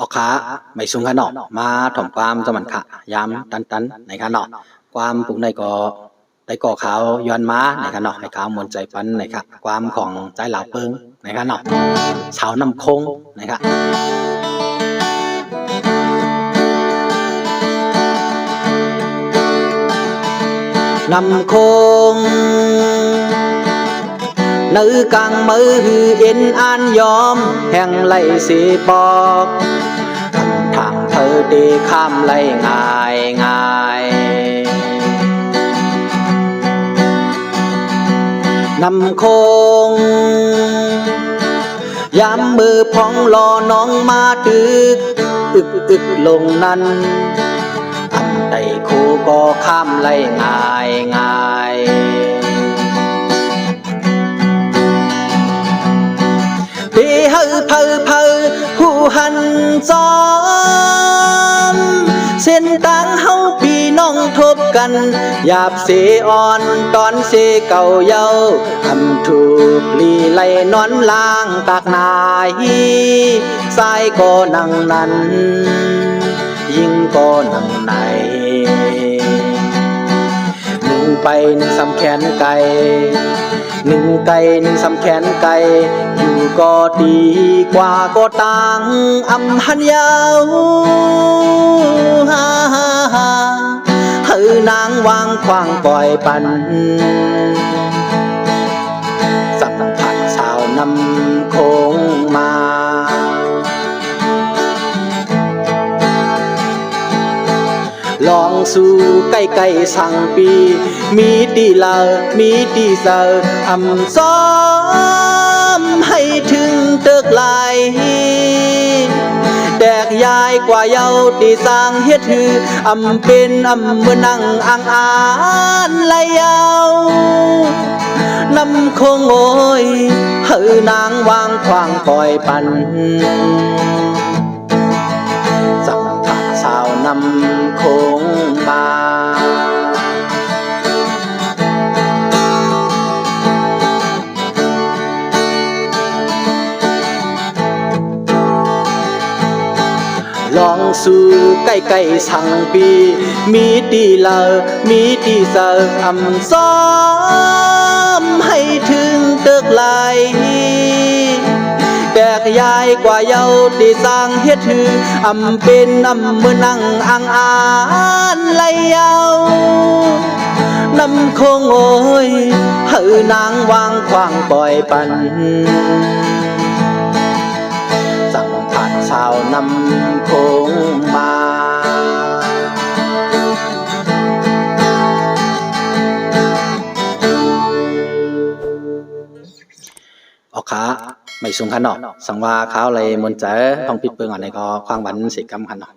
ออกขาไม่สูงขนาดมาถ่อมความจะมันขะยามตันตันในขนาดความปลุกในก็ได้ก่อขาวย้อนม้าในขนาดให้ขาวมวลใจปันในครับความของใจเหล่าเปิงในขนาดชาวน้ำคงนะครับนำคง នៅកាំងមើគឺអ៊ិនអានយอมแห่งไหลสีปอกทางเธอดีข้ามไหลง่ายง่ายนำคงย้ำมือพองรอน้องมาตึกอึกอึกลงนั้นทันใดครูก็ข้ามไหลง่ายง่าย đi hư phơ phơ hu hành xóm xin tăng hâu พี่น้องทบกันหยาบเสอ่อนตอนเสเก่าเย้าทำถูกลีไลนอนล่างตากนายสายก็นังนั้น ยิ่งก็นังในหน ไปหนึ่งสำแขนไก่หนึ่งไก่หนึ่งสำแขนไก่อยู่ก็ดีกว่าก็ต่างอำหันยาวฮ่าฮ่าฮ่าเฮือนางวางควางปล่อยปันสัมผัสสาวนำโค องสู่ใกล้ๆสั่งปี มีตีเลามีตีเซออำซ้อมให้ถึงเตึกลายแดกยายกว่าเยาตีสร้างเฮ็ดถืออำเป็นอำเมื่อนั่งอ่างอานไหลยาวนำคงโอยเฮือนางวางควางปล่อยปัน ลองสู่ใกล้ๆสังปี มีตีเลามีตีเซออำซ้อมให้ถึงเตึกไหลแตกยายกว่าเยาที่สร้างเฮ็ดถืออำเป็นอำมือนั่งอ่างอานไหลเยาวนำคงโอยเฮือนางวางควางปล่อยปัน สั่งผัสสาวนำ ไม่สูงขันเนาะสังว่าเขาเลยมนเจอทองปิดเปิงอันในก็ความหวันสิกรรมขันเนาะ